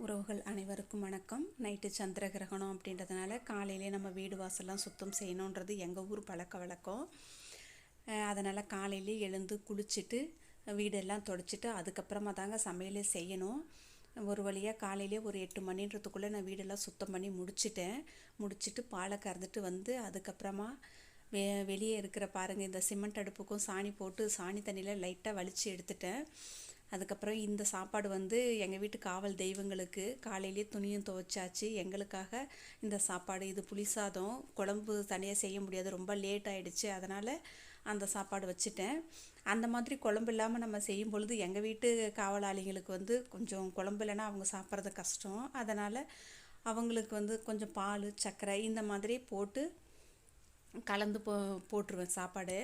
உறவுகள் அனைவருக்கும் வணக்கம். நைட்டு சந்திர கிரகணம் அப்படின்றதுனால காலையிலே நம்ம வீடு வாசல்லாம் சுத்தம் செய்யணுன்றது எங்கள் ஊர் பழக்க வழக்கம். அதனால் காலையிலே எழுந்து குளிச்சுட்டு வீடெல்லாம் தொடச்சிட்டு அதுக்கப்புறமா தாங்க சமையலே செய்யணும். ஒரு வழியாக காலையிலே ஒரு எட்டு மணின்றதுக்குள்ளே நான் வீடெல்லாம் சுத்தம் பண்ணி முடிச்சிட்டேன். முடிச்சுட்டு பாலை கறந்துட்டு வந்து அதுக்கப்புறமா வெ வெளியே இருக்கிற பாருங்கள் இந்த சிமெண்ட் அடுப்புக்கும் சாணி போட்டு சாணி தண்ணியில் லைட்டாக வலித்து எடுத்துட்டேன். அதுக்கப்புறம் இந்த சாப்பாடு வந்து எங்கள் வீட்டு காவல் தெய்வங்களுக்கு காலையிலே துணியும் துவைச்சாச்சு. எங்களுக்காக இந்த சாப்பாடு இது புளி சாதம் குழம்பு தனியாக செய்ய முடியாது. ரொம்ப லேட் ஆகிடுச்சு அதனால் அந்த சாப்பாடு வச்சுட்டேன். அந்த மாதிரி குழம்பு இல்லாமல் நம்ம செய்யும் பொழுது எங்கள் வீட்டு காவலாளிகளுக்கு வந்து கொஞ்சம் குழம்பு இல்லைன்னா அவங்க சாப்பிட்றது கஷ்டம். அதனால் அவங்களுக்கு வந்து கொஞ்சம் பால் சர்க்கரை இந்த மாதிரி போட்டு கலந்து போ போட்டுருவேன் சாப்பாடு.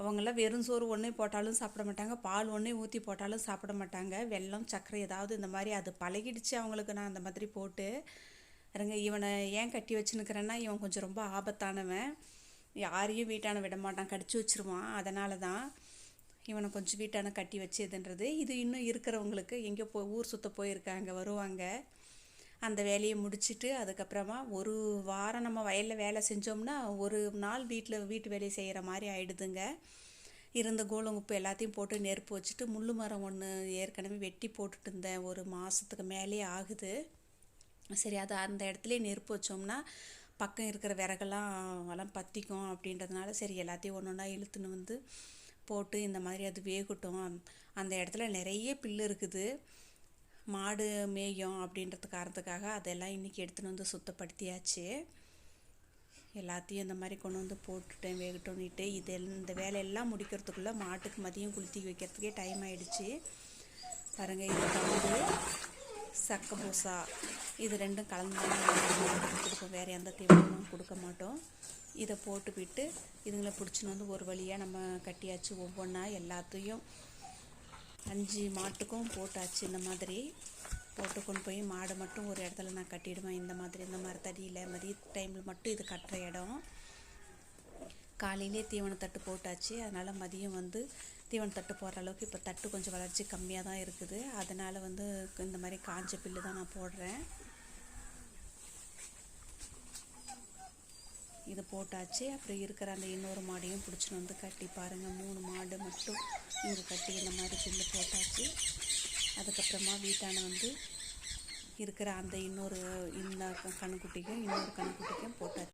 அவங்களாம் வெறும் சோறு ஒன்றே போட்டாலும் சாப்பிட மாட்டாங்க பால் ஒன்றே ஊற்றி போட்டாலும் சாப்பிட மாட்டாங்க. வெல்லம் சர்க்கரை ஏதாவது இந்த மாதிரி அது பழகிடுச்சு அவங்களுக்கு நான் அந்த மாதிரி போட்டு. இருங்க இவனை ஏன் கட்டி வச்சுன்னுக்கிறேன்னா இவன் கொஞ்சம் ரொம்ப ஆபத்தானவன். யாரையும் வீட்டான விட மாட்டான் கடிச்சு வச்சுருவான். அதனால தான் இவனை கொஞ்சம் வீட்டான கட்டி வச்சதுன்றது இது இன்னும் இருக்கிறவங்களுக்கு எங்கே போ ஊர் சுற்ற போயிருக்காங்க வருவாங்க. அந்த வேலையை முடிச்சுட்டு அதுக்கப்புறமா ஒரு வாரம் நம்ம வயலில் வேலை செஞ்சோம்னா ஒரு நாள் வீட்டில் வீட்டு வேலையை செய்கிற மாதிரி ஆயிடுதுங்க. இருந்த கோலம் உப்பு எல்லாத்தையும் போட்டு நெருப்பு வச்சுட்டு முள் மரம் ஒன்று ஏற்கனவே வெட்டி போட்டுட்டு இருந்தேன். ஒரு மாதத்துக்கு மேலே ஆகுது. சரி அது அந்த இடத்துல நெருப்பு வச்சோம்னா பக்கம் இருக்கிற விறகெல்லாம் எல்லாம் பற்றிக்கும் அப்படின்றதுனால சரி எல்லாத்தையும் ஒன்று ஒன்றா இழுத்துன்னு வந்து போட்டு இந்த மாதிரி அது வேகட்டும். அந்த இடத்துல நிறைய பில்லு இருக்குது. மாடு மேயும் அப்படின்றது காரணத்துக்காக அதெல்லாம் இன்றைக்கி எடுத்துன்னு வந்து சுத்தப்படுத்தியாச்சு. எல்லாத்தையும் இந்த மாதிரி கொண்டு வந்து போட்டுட்டேன் வேகட்டோன்னுட்டு இது இந்த வேலையெல்லாம் முடிக்கிறதுக்குள்ளே மாட்டுக்கு மதியம் குளித்தி வைக்கிறதுக்கே டைம் ஆகிடுச்சு பாருங்கள் இது வந்து சக்க பூசா. இது ரெண்டும் கலந்து கொடுப்போம். வேறு எந்த தீவனமும் கொடுக்க மாட்டோம். இதை போட்டு விட்டு இதுங்களை பிடிச்சின்னு வந்து ஒரு வழியாக நம்ம கட்டியாச்சு. ஒவ்வொன்றா எல்லாத்தையும் அஞ்சு மாட்டுக்கும் போட்டாச்சு இந்த மாதிரி. போட்டு கொண்டு போய் மாடை மட்டும் ஒரு இடத்துல நான் கட்டிடுவேன். இந்த மாதிரி இந்த மாதிரி தடியில் மதிய டைமில் மட்டும் இது கட்டுற இடம். காலையிலே தீவனத்தட்டு போட்டாச்சு. அதனால் மதியம் வந்து தீவனத்தட்டு போடுற அளவுக்கு இப்போ தட்டு கொஞ்சம் வளர்ச்சி கம்மியாக தான் இருக்குது. அதனால் வந்து இந்த மாதிரி காஞ்ச பில்லு தான் நான் போடுறேன். இது போட்டாச்சு. அப்புறம் இருக்கிற அந்த இன்னொரு மாடையும் பிடிச்சின்னு வந்து கட்டி பாருங்கள் மூணு மாடு மட்டும் இங்கே கட்டி இந்த மாதிரி புல்லு போட்டாச்சு. அதுக்கப்புறமா வீட்டான வந்து இருக்கிற அந்த இன்னொரு இந்த கண்ணுக்குட்டிக்கும் இன்னொரு கணுக்குட்டிக்கும் போட்டாச்சு.